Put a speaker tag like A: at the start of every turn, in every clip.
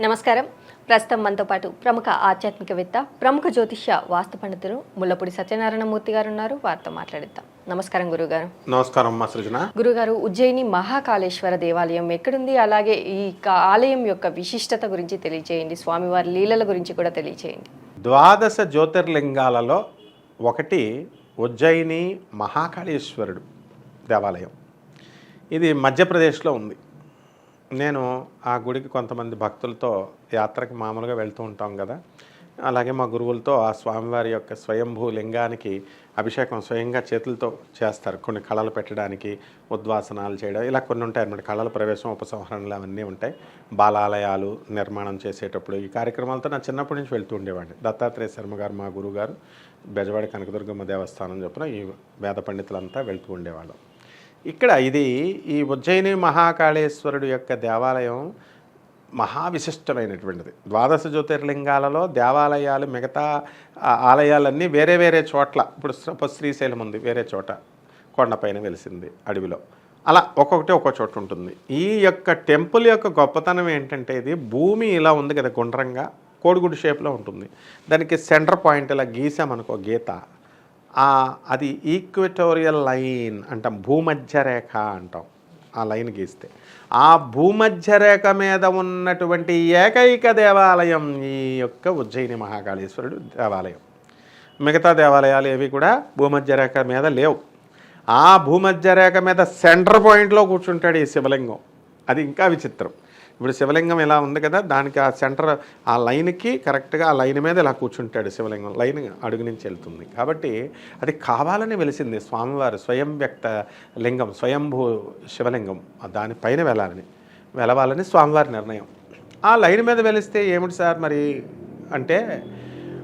A: నమస్కారం. ప్రస్తుతం మనతో పాటు ప్రముఖ ఆధ్యాత్మికవేత్త ప్రముఖ జ్యోతిష్య వాస్తు పండితులు ముల్లపూడి సత్యనారాయణమూర్తి గారు ఉన్నారు. వారితో మాట్లాడిద్దాం. నమస్కారం గురుగారు.
B: నమస్కారం అమ్మా సృజన.
A: గురుగారు ఉజ్జయిని మహాకాళేశ్వర దేవాలయం ఎక్కడుంది? అలాగే ఈ ఆలయం యొక్క విశిష్టత గురించి తెలియజేయండి స్వామివారి లీలల గురించి కూడా తెలియజేయండి
B: ద్వాదశ జ్యోతిర్లింగాలలో ఒకటి ఉజ్జయిని మహాకాళేశ్వరుడు దేవాలయం. ఇది మధ్యప్రదేశ్లో ఉంది. నేను ఆ గుడికి కొంతమంది భక్తులతో యాత్రకి మామూలుగా వెళ్తూ ఉంటాం కదా. అలాగే మా గురువులతో ఆ స్వామివారి యొక్క స్వయంభూ లింగానికి అభిషేకం స్వయంగా చేతులతో చేస్తారు. కొన్ని కళలు పెట్టడానికి ఉద్వాసనాలు చేయడం ఇలా కొన్ని ఉంటాయి అన్నమాట. కళల ప్రవేశం ఉపసంహరణలు అవన్నీ ఉంటాయి. బాలాలయాలు నిర్మాణం చేసేటప్పుడు ఈ కార్యక్రమాలతో నా చిన్నప్పటి నుంచి వెళ్తూ ఉండేవాడిని. దత్తాత్రేయ శర్మ గారు మా గురువుగారు బెజవాడ బెజవాడి కనకదుర్గమ్మ దేవస్థానం చొప్పున ఈ వేద పండితులంతా వెళ్తూ ఉండేవాళ్ళం. ఇక్కడ ఇది ఈ ఉజ్జయిని మహాకాళేశ్వరుడు యొక్క దేవాలయం మహా విశిష్టమైనటువంటిది ద్వాదశ జ్యోతిర్లింగాలలో దేవాలయాలు మిగతా ఆలయాలన్నీ వేరే వేరే చోట్ల. ఇప్పుడు శ్రీ- శ్రీశైలం ఉంది వేరే చోట. కొండపైన వెలిసింది అడవిలో. అలా ఒక్కొక్కటి ఒక్కో చోట ఉంటుంది. ఈ యొక్క టెంపుల్ యొక్క గొప్పతనం ఏంటంటే ఇది భూమి ఇలా ఉంది కదా గుండ్రంగా కోడిగుడి షేప్లో ఉంటుంది. దానికి సెంటర్ పాయింట్ ఇలా గీసామనుకో గీత. అది ఈక్వెటోరియల్ లైన్ అంటాం భూమధ్య రేఖ అంటాం ఆ లైన్ గీస్తే. ఆ భూమధ్య రేఖ మీద ఉన్నటువంటి ఏకైక దేవాలయం ఈ యొక్క ఉజ్జయిని మహాకాళేశ్వరుడు దేవాలయం. మిగతా దేవాలయాలు ఏవి కూడా భూమధ్య రేఖ మీద లేవు. ఆ భూమధ్య రేఖ మీద సెంటర్ పాయింట్లో కూర్చుంటాడు ఈ శివలింగం. అది ఇంకా విచిత్రం. ఇప్పుడు శివలింగం ఇలా ఉంది కదా దానికి ఆ సెంటర్ ఆ లైన్కి కరెక్ట్గా ఆ లైన్ మీద ఇలా కూర్చుంటాడు శివలింగం. లైన్ అడుగు నుంచి వెళ్తుంది. కాబట్టి అది కావాలని వెలిసింది స్వామివారు స్వయం వ్యక్త లింగం స్వయంభూ శివలింగం. దానిపైన వెళ్ళాలని వెలవాలని స్వామివారి నిర్ణయం. ఆ లైన్ మీద వెలిస్తే ఏమిటి సార్ మరి? అంటే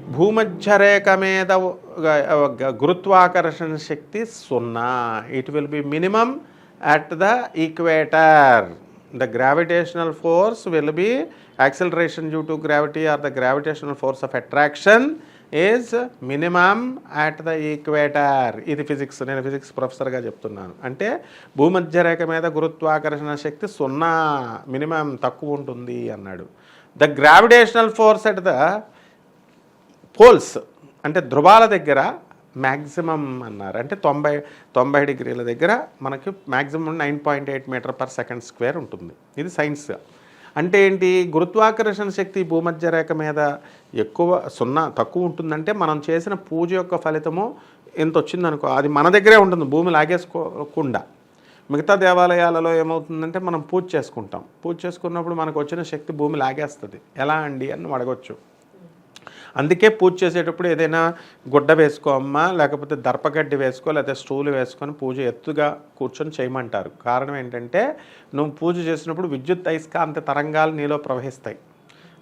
B: భూమధ్యరేఖ మీద గ- గురుత్వాకర్షణ శక్తి సున్నా. It will be minimum at the equator the gravitational force will be acceleration due to gravity or the gravitational force of attraction is minimum at the equator ఇది ఫిజిక్స్ నేను ఫిజిక్స్ ప్రొఫెసర్గా చెప్తున్నాను. అంటే భూమధ్య రేఖ మీద గురుత్వాకర్షణ శక్తి సున్నా మినిమం తక్కువ ఉంటుంది అన్నాడు. The gravitational force at the poles అంటే ధృవాల దగ్గర మ్యాక్సిమం అన్నారు. అంటే తొంభై తొంభై డిగ్రీల దగ్గర మనకి maximum nine point eight metre per second square ఉంటుంది. ఇది సైన్స్. అంటే ఏంటి? గురుత్వాకర్షణ శక్తి భూమధ్య రేఖ మీద ఎక్కువ సున్నా తక్కువ ఉంటుందంటే మనం చేసిన పూజ యొక్క ఫలితము ఎంత వచ్చిందనుకో అది మన దగ్గరే ఉంటుంది. భూమి లాగేసుకోకుండా. మిగతా దేవాలయాలలో ఏమవుతుందంటే మనం పూజ చేసుకుంటాం. పూజ చేసుకున్నప్పుడు మనకు వచ్చిన శక్తి భూమి లాగేస్తుంది. ఎలా అండి అని అడగొచ్చు. అందుకే పూజ చేసేటప్పుడు ఏదైనా గుడ్డ వేసుకో అమ్మా లేకపోతే దర్పగడ్డి వేసుకో లేకపోతే స్టూలు వేసుకొని పూజ ఎత్తుగా కూర్చొని చేయమంటారు. కారణం ఏంటంటే నువ్వు పూజ చేసినప్పుడు విద్యుత్ అయస్కాంత తరంగాలు నీలో ప్రవహిస్తాయి.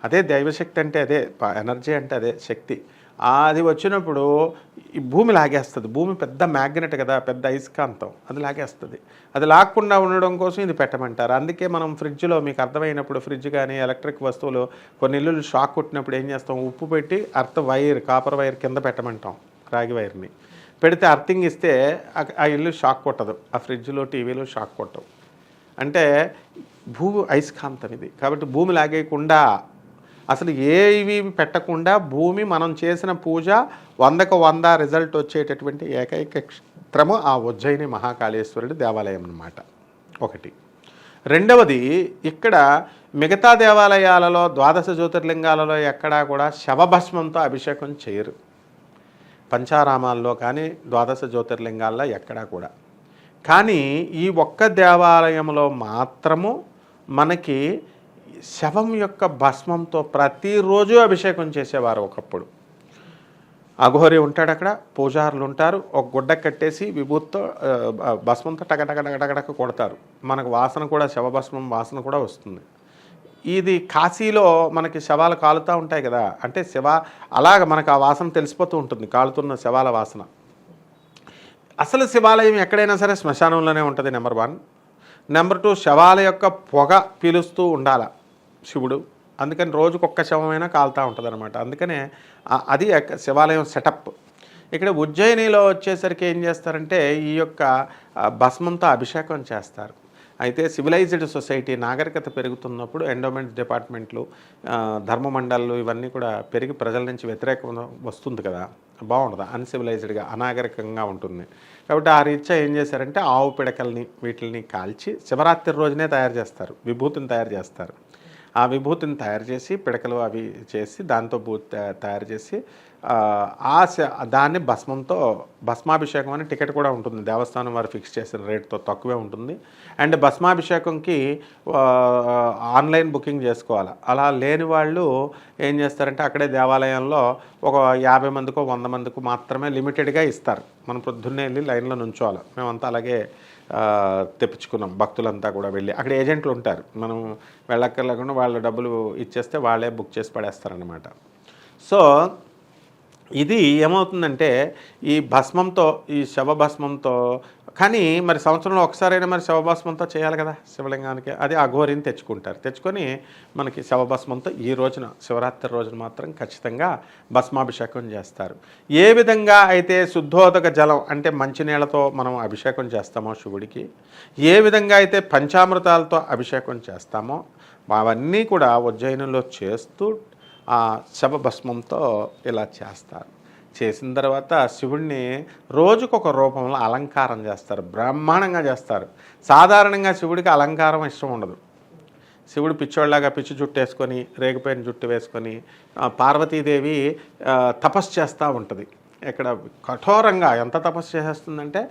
B: అదే దైవశక్తి అంటే అదే ప- ఎనర్జీ అంటే అదే శక్తి. అది వచ్చినప్పుడు ఈ భూమి లాగేస్తుంది. భూమి పెద్ద మ్యాగ్నెట్ కదా పెద్ద అయస్కాంతం అది లాగేస్తుంది. అది లాక్కుండా ఉండడం కోసం ఇది పెట్టమంటారు. అందుకే మనం ఫ్రిడ్జ్లో మీకు అర్థమైనప్పుడు ఫ్రిడ్జ్ కానీ ఎలక్ట్రిక్ వస్తువులు కొన్ని ఇల్లులు షాక్ కొట్టినప్పుడు ఏం చేస్తాం? ఉప్పు పెట్టి అర్త్ వైర్ కాపర్ వైర్ కింద పెట్టమంటాం రాగి వైర్ని. పెడితే అర్థింగ్ ఇస్తే ఆ- ఆ ఇల్లు షాక్ కొట్టదు. ఆ ఫ్రిడ్జ్లో టీవీలో షాక్ కొట్టవు. అంటే భూ అయస్కాంతం ఇది. కాబట్టి భూమి లాగేయకుండా అసలు ఏ ఇవి పెట్టకుండా భూమి మనం చేసిన పూజ వందకు వంద రిజల్ట్ వచ్చేటటువంటి ఏకైక క్షేత్రము ఆ ఉజ్జయిని మహాకాళేశ్వరుడి దేవాలయం అన్నమాట. ఒకటి. రెండవది ఇక్కడ మిగతా దేవాలయాలలో ద్వాదశ జ్యోతిర్లింగాలలో ఎక్కడా కూడా శవభస్మంతో అభిషేకం చేయరు. పంచారామాల్లో కానీ ద్వాదశ జ్యోతిర్లింగాల్లో ఎక్కడా కూడా. కానీ ఈ ఒక్క దేవాలయంలో మాత్రము మనకి శవం యొక్క భస్మంతో ప్రతిరోజు అభిషేకం చేసేవారు ఒకప్పుడు. అఘోరి ఉంటాడు అక్కడ పూజారులు ఉంటారు ఒక గుడ్డ కట్టేసి విభూతితో భస్మంతో టగటగటగటగటక కొడతారు. మనకు వాసన కూడా శవభస్మం వాసన కూడా వస్తుంది. ఇది కాశీలో మనకి శవాలు కాలుతూ ఉంటాయి కదా అంటే శవ అలాగ మనకు ఆ వాసన తెలిసిపోతూ ఉంటుంది కాలుతున్న శవాల వాసన. అసలు శివాలయం ఎక్కడైనా సరే శ్మశానంలోనే ఉంటుంది నెంబర్ వన్. నెంబర్ టూ శవాల యొక్క పొగ పీలుస్తూ ఉండాల. శివుడు. అందుకని రోజుకు ఒక్క శవమైనా కాలుతూ ఉంటుంది అనమాట అందుకనే అది శివాలయం సెటప్. ఇక్కడ ఉజ్జయినిలో వచ్చేసరికి ఏం చేస్తారంటే ఈ యొక్క భస్మంతో అభిషేకం చేస్తారు. అయితే సివిలైజ్డ్ సొసైటీ నాగరికత పెరుగుతున్నప్పుడు ఎండోమెంట్ డిపార్ట్మెంట్లు ధర్మ మండళ్ళు ఇవన్నీ కూడా పెరిగి ప్రజల నుంచి వ్యతిరేకం వస్తుంది కదా. బాగుండదు? అన్సివిలైజ్డ్గా అనాగరికంగా ఉంటుంది. కాబట్టి ఆ రీత్యా ఏం చేశారంటే ఆవు పిడకల్ని వీటిని కాల్చి శివరాత్రి రోజునే తయారు చేస్తారు. విభూతిని తయారు చేస్తారు. ఆ విభూతిని తయారు చేసి పిడకలు అవి చేసి దాంతో భూ తయారు చేసి ఆ, దాన్ని భస్మంతో భస్మాభిషేకం అని టికెట్ కూడా ఉంటుంది. దేవస్థానం వారు ఫిక్స్ చేసిన రేట్తో తక్కువే ఉంటుంది. అండ్ భస్మాభిషేకంకి ఆన్లైన్ బుకింగ్ చేసుకోవాలి. అలా లేని వాళ్ళు ఏం చేస్తారంటే అక్కడే దేవాలయంలో ఒక యాభై మందికో వంద మందికో మాత్రమే లిమిటెడ్గా ఇస్తారు. మనం పొద్దున్నే వెళ్ళి లైన్లో నుంచోవాలి. మేమంతా అలాగే తెప్పించుకున్నాం. భక్తులంతా కూడా వెళ్ళి. అక్కడ ఏజెంట్లు ఉంటారు. మనం వెళ్ళక్కర్లేకుండా వాళ్ళ డబ్బులు ఇచ్చేస్తే వాళ్ళే బుక్ చేసి పడేస్తారనమాట సో ఇది ఏమవుతుందంటే ఈ భస్మంతో ఈ శవభస్మంతో కానీ మరి సంవత్సరంలో ఒకసారైనా మరి శవభస్మంతో చేయాలి కదా శివలింగానికి? అది అఘోరిని తెచ్చుకుంటారు. తెచ్చుకొని మనకి శవభస్మంతో ఈ రోజున శివరాత్రి రోజున మాత్రం ఖచ్చితంగా భస్మాభిషేకం చేస్తారు. ఏ విధంగా అయితే శుద్ధోదక జలం అంటే మంచినీళ్ళతో మనం అభిషేకం చేస్తామో శివుడికి ఏ విధంగా అయితే పంచామృతాలతో అభిషేకం చేస్తామో అవన్నీ కూడా ఉజ్జయినిలో చేస్తూ ఆ శవభస్మంతో ఇలా చేస్తారు. చేసిన తర్వాత శివుడిని రోజుకొక రూపంలో అలంకారం చేస్తారు. బ్రహ్మాండంగా చేస్తారు. సాధారణంగా శివుడికి అలంకారం ఇష్టం ఉండదు. శివుడు పిచ్చోళ్ళలాగా పిచ్చి జుట్టు వేసుకొని రేగిపోయిన జుట్టు వేసుకొని పార్వతీదేవి తపస్సు చేస్తూ ఉంటుంది. ఇక్కడ కఠోరంగా ఎంత తపస్సు చేసేస్తుందంటే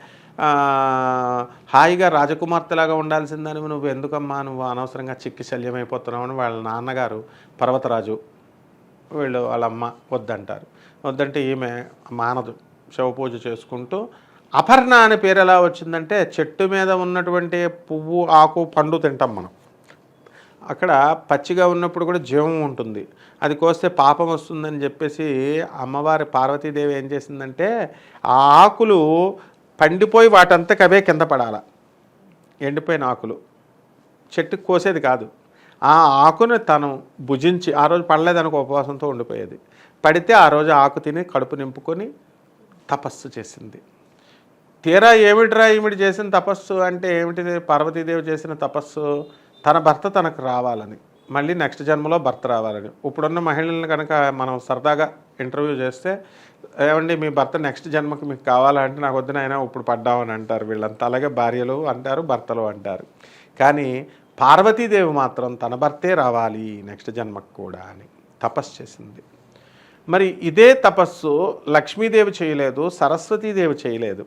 B: హాయిగా రాజకుమార్తెలాగా ఉండాల్సిందని నువ్వు ఎందుకమ్మా నువ్వు అనవసరంగా చిక్కి శల్యమైపోతున్నావు అని వాళ్ళ నాన్నగారు పర్వతరాజు వీళ్ళు వాళ్ళ అమ్మ వద్దంటారు. వద్దంటే ఈమె మానదు. శవ పూజ చేసుకుంటూ అపర్ణ అనే పేరు ఎలా వచ్చిందంటే చెట్టు మీద ఉన్నటువంటి పువ్వు ఆకు పండు తింటాం మనం. అక్కడ పచ్చిగా ఉన్నప్పుడు కూడా జీవం ఉంటుంది. అది కోస్తే పాపం వస్తుందని చెప్పేసి అమ్మవారి పార్వతీదేవి ఏం చేసిందంటే ఆ ఆకులు పండిపోయి వాటంతకవే కింద పడాల. ఎండిపోయిన ఆకులు. చెట్టు కోసేది కాదు. ఆ ఆకును తను భుజించి ఆ రోజు పడలేదనుకో ఉపవాసంతో ఉండిపోయేది. పడితే ఆ రోజు ఆకు తిని కడుపు నింపుకొని తపస్సు చేసింది. తీరా ఏమిటిరా ఏమిటి చేసిన తపస్సు అంటే ఏమిటి పార్వతీదేవి చేసిన తపస్సు తన భర్త తనకు రావాలని. మళ్ళీ నెక్స్ట్ జన్మలో భర్త రావాలని. ఇప్పుడున్న మహిళలను కనుక మనం సరదాగా ఇంటర్వ్యూ చేస్తే ఏమండి మీ భర్త నెక్స్ట్ జన్మకి మీకు కావాలంటే నాకు వద్దునైనా ఇప్పుడు పడ్డామని అంటారు వీళ్ళంతా. అలాగే భార్యలు అంటారు భర్తలు అంటారు. కానీ పార్వతీదేవి మాత్రం తన భర్తే రావాలి నెక్స్ట్ జన్మకు కూడా అని తపస్సు చేసింది. మరి ఇదే తపస్సు లక్ష్మీదేవి చేయలేదు సరస్వతీదేవి చేయలేదు.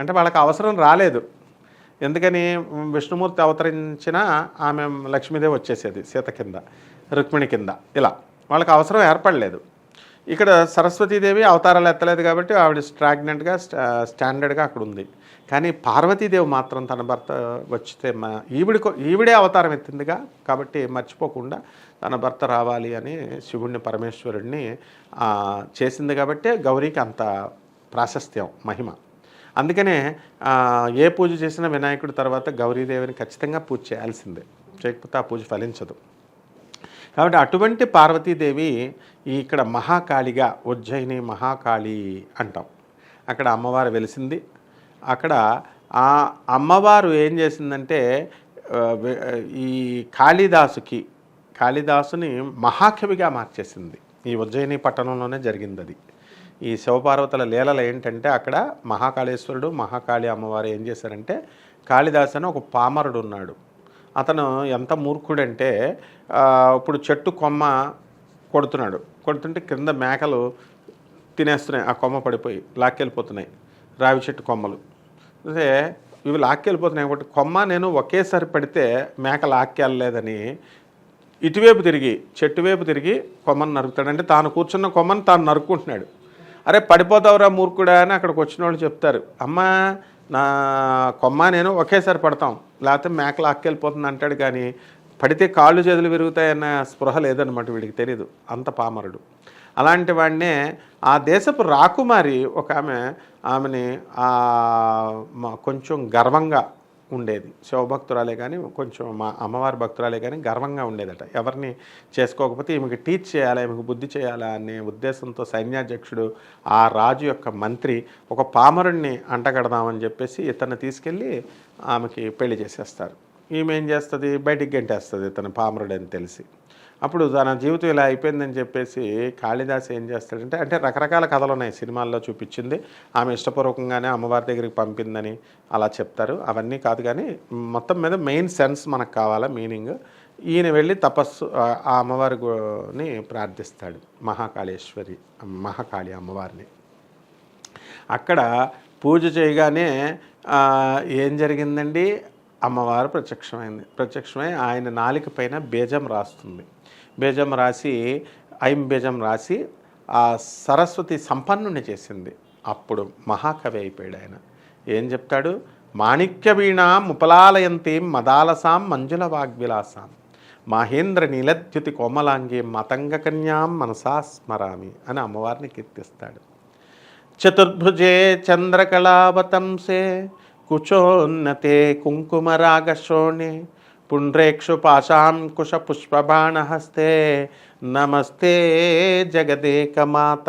B: అంటే వాళ్ళకి అవసరం రాలేదు. ఎందుకని? విష్ణుమూర్తి అవతరించిన ఆమె లక్ష్మీదేవి వచ్చేసేది సీత కింద రుక్మిణి కింద ఇలా. వాళ్ళకి అవసరం ఏర్పడలేదు. ఇక్కడ సరస్వతీదేవి అవతారాలు ఎత్తలేదు కాబట్టి ఆవిడ స్ట్రాగ్నెంట్గా స్టాండర్డ్గా అక్కడ ఉంది. కానీ పార్వతీదేవి మాత్రం తన భర్త వచ్చితే మా ఈవిడికో ఈవిడే అవతారం ఎత్తిందిగా. కాబట్టి మర్చిపోకుండా తన భర్త రావాలి అని శివుడిని పరమేశ్వరుడిని చేసింది కాబట్టే గౌరీకి అంత ప్రాశస్త్యం మహిమ. అందుకనే ఏ పూజ చేసినా వినాయకుడి తర్వాత గౌరీదేవిని ఖచ్చితంగా పూజ చేయాల్సిందే. చేయకపోతే ఆ పూజ ఫలించదు. కాబట్టి అటువంటి పార్వతీదేవి ఇక్కడ మహాకాళిగా ఉజ్జయిని మహాకాళి అంటాం. అక్కడ అమ్మవారు వెలిసింది. అక్కడ ఆ అమ్మవారు ఏం చేసిందంటే ఈ కాళిదాసుకి కాళిదాసుని మహాకవిగా మార్చేసింది. ఈ ఉజ్జయిని పట్టణంలోనే జరిగింది అది ఈ శివపార్వతుల లీలలు ఏంటంటే అక్కడ మహాకాళేశ్వరుడు మహాకాళి అమ్మవారు ఏం చేశారంటే కాళిదాసు అని ఒక పామరుడు ఉన్నాడు. అతను ఎంత మూర్ఖుడంటే ఇప్పుడు చెట్టు కొమ్మ కొడుతున్నాడు. కొడుతుంటే కింద మేకలు తినేస్తున్నాయి. ఆ కొమ్మ పడిపోయి లాక్కెళ్ళిపోతున్నాయి. రావి చెట్టు కొమ్మలు. అంటే ఇవి లాక్కెళ్ళిపోతున్నాయి కాబట్టి కొమ్మ నేను ఒకేసారి పడితే మేక లాక్కెళ్ళలేదని ఇటువైపు తిరిగి చెట్టు వైపు తిరిగి కొమ్మను నరుకుతాడు. అంటే తాను కూర్చున్న కొమ్మను తాను నరుక్కుంటున్నాడు. అరే పడిపోతావురా మూర్ఖుడా అని అక్కడికి వచ్చిన వాళ్ళు చెప్తారు. అమ్మా నా కొమ్మ నేను ఒకేసారి పడతాం. లేకపోతే మేకలు అక్కెళ్ళిపోతుంది అంటాడు కానీ పడితే కాళ్ళు చేతులు విరుగుతాయన్న స్పృహ లేదనమాట వీడికి తెలియదు అంత పామరుడు. అలాంటి వాడినే ఆ దేశపు రాకుమారి ఒక ఆమె ఆమెని కొంచెం గర్వంగా ఉండేది. శివభక్తురాలే కానీ కొంచెం మా అమ్మవారి భక్తురాలే కానీ గర్వంగా ఉండేదట. ఎవరిని చేసుకోకపోతే ఈమెకి టీచ్ చేయాలా ఈమెకు బుద్ధి చేయాలా అనే ఉద్దేశంతో సైన్యాధ్యక్షుడు ఆ రాజు యొక్క మంత్రి ఒక పామరుణ్ణి అంటగడదామని చెప్పేసి ఇతన్ని తీసుకెళ్ళి ఆమెకి పెళ్ళి చేసేస్తారు. ఈమె ఏం చేస్తుంది? బయటికి గంటేస్తుంది ఇతను పామరుడు అని తెలిసి. అప్పుడు తన జీవితం ఇలా అయిపోయిందని చెప్పేసి కాళిదాస్ ఏం చేస్తాడంటే అంటే రకరకాల కథలు ఉన్నాయి సినిమాల్లో చూపించింది. ఆమె ఇష్టపూర్వకంగానే అమ్మవారి దగ్గరికి పంపిందని అలా చెప్తారు. అవన్నీ కాదు కానీ మొత్తం మీద మెయిన్ సెన్స్ మనకు కావాలా మీనింగ్. ఈయన వెళ్ళి తపస్సు ఆ అమ్మవారిని ప్రార్థిస్తాడు మహాకాళేశ్వరి మహాకాళి అమ్మవారిని. అక్కడ పూజ చేయగానే ఏం జరిగిందండి? అమ్మవారు ప్రత్యక్షమైంది. ప్రత్యక్షమై ఆయన నాలిక పైన బీజం రాస్తుంది. బీజం రాసి ఐం బీజం రాసి ఆ సరస్వతి సంపన్నుని చేసింది. అప్పుడు మహాకవి అయిపోయాడు ఆయన. ఏం చెప్తాడు? మాణిక్య వీణ ముపలాలయంతి మదాలసాం మంజుల వాగ్విలాసాం మహేంద్ర నీలద్యుతి కోమలాంగి మతంగ కన్యాం మనసా స్మరామి అని అమ్మవారిని కీర్తిస్తాడు. చతుర్భుజే చంద్రకళావతంసే కుచోన్నతే కుంకుమరాగశోణే పుండ్రేక్షు పాశాంకుశ పుష్పబాణహస్తే నమస్తే జగదేకమాత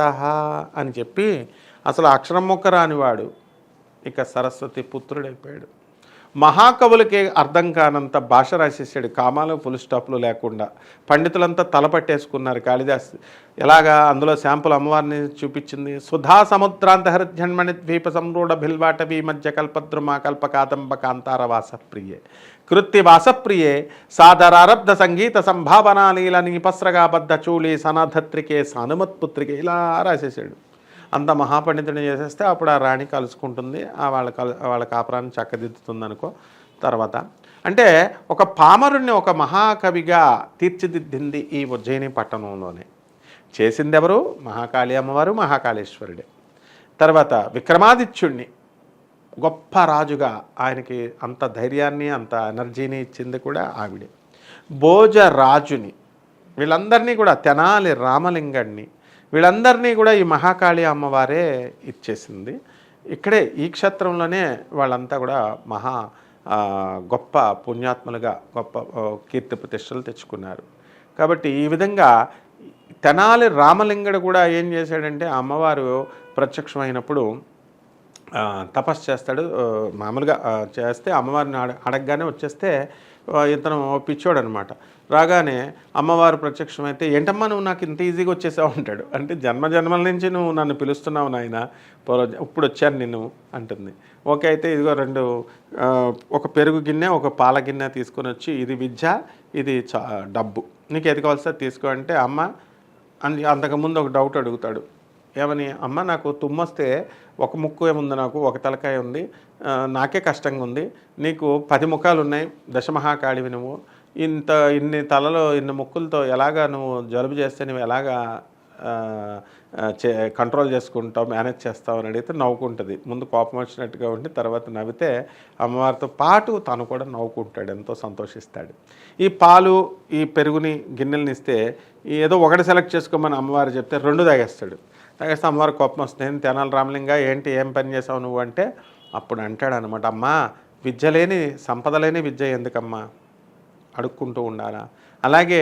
B: అని చెప్పి అసలు అక్షరం మొక్క రానివాడు ఇక సరస్వతి పుత్రుడైపోయాడు. మహాకవులకి అర్థం కానంత భాష రాసేసాడు. కామాలు ఫుల్ స్టాప్లు లేకుండా. పండితులంతా తలపట్టేసుకున్నారు కాళిదాస్ ఎలాగా అందులో శాంపుల్ అమ్మవారిని చూపించింది? సుధా సముద్రాంత జన్మణి ద్వీప సంరూఢ భిల్వాటవి మధ్య కల్పద్రుమా కల్పకాదంబ కాంతార వాసప్రియే కృత్తి వాసప్రియే సాదరారబ్ధ సంగీత సంభావనాలీల నీపస్రగా బద్ధ చూలి సనధత్రికే సానుమత్పుత్రికే ఇలా రాసేసాడు. అంత మహాపండితుడిని చేసేస్తే అప్పుడు ఆ రాణి కలుసుకుంటుంది ఆ వాళ్ళ కలు వాళ్ళ కాపురాన్ని చక్కదిద్దుతుంది అనుకో తర్వాత. అంటే ఒక పామరుణ్ణి ఒక మహాకవిగా తీర్చిదిద్దింది ఈ ఉజ్జయిని పట్టణంలోనే. చేసింది ఎవరు మహాకాళి అమ్మవారు మహాకాళేశ్వరుడే. తర్వాత విక్రమాదిత్యుణ్ణి. గొప్ప రాజుగా ఆయనకి అంత ధైర్యాన్ని అంత ఎనర్జీని ఇచ్చింది కూడా ఆవిడే. భోజరాజుని వీళ్ళందరినీ కూడా తెనాలి రామలింగడిని వీళ్ళందరినీ కూడా ఈ మహాకాళి అమ్మవారే ఇచ్చేసింది. ఇక్కడే ఈ క్షేత్రంలోనే వాళ్ళంతా కూడా మహా గొప్ప పుణ్యాత్ములుగా గొప్ప కీర్తి ప్రతిష్టలు తెచ్చుకున్నారు. కాబట్టి ఈ విధంగా తెనాలి రామలింగడు కూడా ఏం చేశాడంటే అమ్మవారు ప్రత్యక్షమైనప్పుడు తపస్సు చేస్తాడు. మామూలుగా చేస్తే అమ్మవారిని అడ అడగగానే వచ్చేస్తే ఇతను పిచ్చోడు అనమాట రాగానే అమ్మవారు ప్రత్యక్షమైతే ఏంటమ్మా నువ్వు నాకు ఇంత ఈజీగా వచ్చేసావు? అంటాడు. అంటే జన్మ జన్మల నుంచి నువ్వు నన్ను పిలుస్తున్నావు నాయన ఇప్పుడు వచ్చాను నిన్ను అంటుంది. ఓకే అయితే ఇదిగో రెండు ఒక పెరుగు గిన్నె ఒక పాల గిన్నె తీసుకొని వచ్చి ఇది విద్య ఇది చ డబ్బు. నీకు ఏది కావాల్సి తీసుకో అంటే అమ్మ అని అంతకుముందు ఒక డౌట్ అడుగుతాడు. ఏమని అమ్మ నాకు తుమ్మొస్తే ఒక ముక్కు ఏముంది నాకు? ఒక తలకాయ ఉంది. నాకే కష్టంగా ఉంది. నీకు పది ముఖాలు ఉన్నాయి దశమహాకాళివి నువ్వు. ఇంత ఇన్ని తలలో ఇన్ని ముక్కులతో ఎలాగా నువ్వు జలుబు చేస్తే నువ్వు ఎలాగా చే కంట్రోల్ చేసుకుంటావు మేనేజ్ చేస్తావు అని అడిగితే నవ్వుకుంటుంది. ముందు కోపం వచ్చినట్టుగా ఉండి తర్వాత నవ్వితే అమ్మవారితో పాటు తను కూడా నవ్వుకుంటాడు ఎంతో సంతోషిస్తాడు. ఈ పాలు ఈ పెరుగుని గిన్నెలని ఇస్తే ఏదో ఒకటి సెలెక్ట్ చేసుకోమని అమ్మవారు చెప్తే రెండు తాగేస్తాడు. తాగేస్తే అమ్మవారు కోపం వస్తుంది. తెనాలి రామలింగ ఏంటి ఏం పని చేసావు నువ్వు? అంటే అప్పుడు అంటాడు అనమాట అమ్మా విద్య లేని సంపద లేని విద్య ఎందుకమ్మా? అడుక్కుంటూ ఉండాలా. అలాగే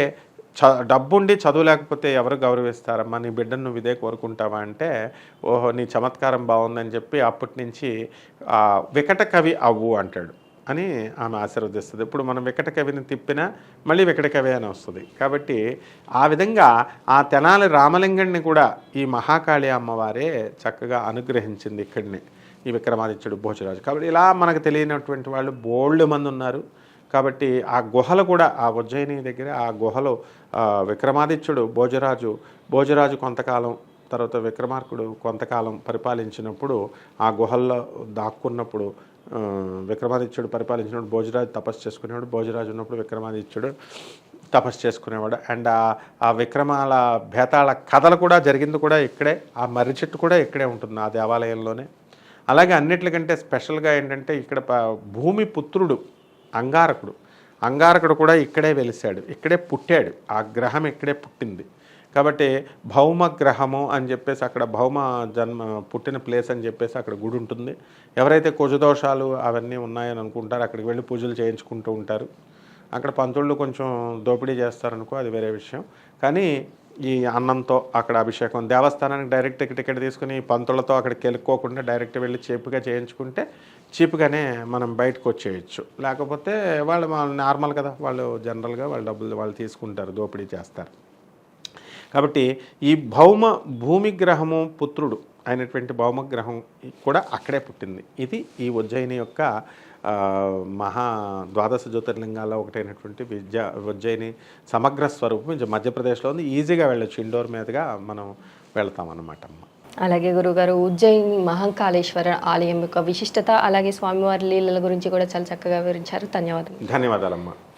B: చ డబ్బుండి చదువు లేకపోతే ఎవరు గౌరవిస్తారమ్మా? నీ బిడ్డను నువ్వు ఇదే కోరుకుంటావా అంటే ఓహో నీ చమత్కారం బాగుందని చెప్పి అప్పటి నుంచి వికట కవి అవ్వు అంటాడు. అని ఆమె ఆశీర్వదిస్తుంది. ఇప్పుడు మనం వికట కవిని తిప్పినా మళ్ళీ వికట కవి అని వస్తుంది. కాబట్టి ఆ విధంగా ఆ తెనాలి రామలింగడిని కూడా ఈ మహాకాళి అమ్మవారే చక్కగా అనుగ్రహించింది ఇక్కడిని. ఈ విక్రమాదిత్యుడు భోజరాజు. కాబట్టి ఇలా మనకు తెలియనటువంటి వాళ్ళు బోల్డ్ మంది ఉన్నారు. కాబట్టి ఆ గుహలు కూడా ఆ ఉజ్జయిని దగ్గర ఆ గుహలో విక్రమాదిత్యుడు భోజరాజు భోజరాజు కొంతకాలం తర్వాత విక్రమార్కుడు కొంతకాలం పరిపాలించినప్పుడు ఆ గుహల్లో దాక్కున్నప్పుడు విక్రమాదిత్యుడు పరిపాలించినప్పుడు భోజరాజు తపస్సు చేసుకునేవాడు. భోజరాజు ఉన్నప్పుడు విక్రమాదిత్యుడు తపస్సు చేసుకునేవాడు. అండ్ ఆ విక్రమాల భేతాళ కథలు కూడా జరిగింది కూడా ఇక్కడే. ఆ మర్రి చెట్టు కూడా ఇక్కడే ఉంటుంది ఆ దేవాలయంలోనే. అలాగే అన్నిటికంటే స్పెషల్గా ఏంటంటే ఇక్కడ భూమి పుత్రుడు అంగారకుడు. అంగారకుడు కూడా ఇక్కడే వెలిశాడు. ఇక్కడే పుట్టాడు. ఆ గ్రహం ఇక్కడే పుట్టింది. కాబట్టి భౌమ గ్రహము అని చెప్పేసి అక్కడ భౌమ జన్మ పుట్టిన ప్లేస్ అని చెప్పేసి అక్కడ గుడి ఉంటుంది. ఎవరైతే కుజదోషాలు అవన్నీ ఉన్నాయని అనుకుంటారో అక్కడికి వెళ్ళి పూజలు చేయించుకుంటూ ఉంటారు. అక్కడ పంతుళ్ళు కొంచెం దోపిడీ చేస్తారనుకో అది వేరే విషయం. కానీ ఈ అన్నంతో అక్కడ అభిషేకం దేవస్థానానికి డైరెక్ట్ టికెట్ తీసుకుని పంతులతో అక్కడికి కెలుక్కోకుండా డైరెక్ట్ వెళ్ళి చీప్గా చేయించుకుంటే చీప్గానే మనం బయటకు వచ్చేయచ్చు. లేకపోతే వాళ్ళు నార్మల్ కదా వాళ్ళు జనరల్గా వాళ్ళు డబ్బులు వాళ్ళు తీసుకుంటారు దోపిడీ చేస్తారు. కాబట్టి ఈ భౌమ భూమి గ్రహము పుత్రుడు అయినటువంటి భౌమగ్రహం కూడా అక్కడే పుట్టింది. ఇది ఈ ఉజ్జయిని యొక్క మహా ద్వాదశ జ్యోతిర్లింగాల్లో ఒకటైనటువంటి విద్య ఉజ్జయిని సమగ్ర స్వరూపం. మధ్యప్రదేశ్లో ఉంది. ఈజీగా వెళ్ళొచ్చు. ఇండోర్ మీదుగా మనం వెళ్తాం అన్నమాట అమ్మ.
A: అలాగే గురుగారు ఉజ్జయిని మహంకాళేశ్వర ఆలయం యొక్క విశిష్టత అలాగే స్వామివారి లీలల గురించి కూడా చాలా చక్కగా వివరించారు. ధన్యవాదాలు
B: ధన్యవాదాలమ్మా.